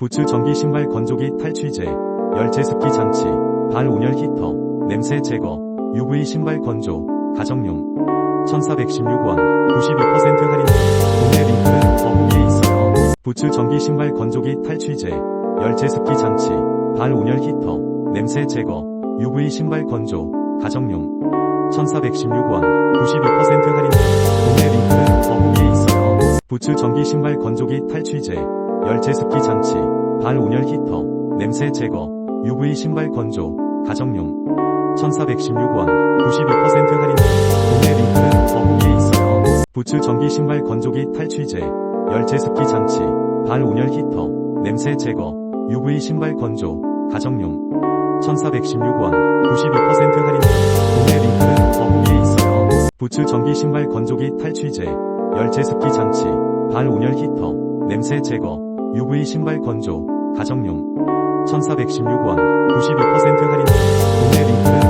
부츠 전기 신발 건조기 탈취제, 열제습기 장치, 발 온열 히터, 냄새 제거, UV 신발 건조, 가정용. 1416원, 92% 할인 중. 구매 링크는 더보기에 있어요. 부츠 전기 신발 건조기 탈취제, 열제습기 장치, 발 온열 히터, 냄새 제거, UV 신발 건조, 가정용. 1416원, 92% 할인 중. 구매 링크는 더보기에 있어요. 부츠 전기 신발 건조기 탈취제, 열제습기 장치, 발 온열 히터, 냄새 제거, UV 신발 건조, 가정용. 1416원, 92% 할인 중. 구매 링크는 더보기에 있어요. 부츠 전기 신발 건조기 탈취제, 열제습기 장치, 발 온열 히터, 냄새 제거, UV 신발 건조, 가정용. 1416원, 92% 할인 중. 구매 링크는 더보기에 있어요. 부츠 전기 신발 건조기 탈취제, 열제습기 장치, 발 온열 히터, 냄새 제거, UV 신발 건조, 가정용. 1416원, 92%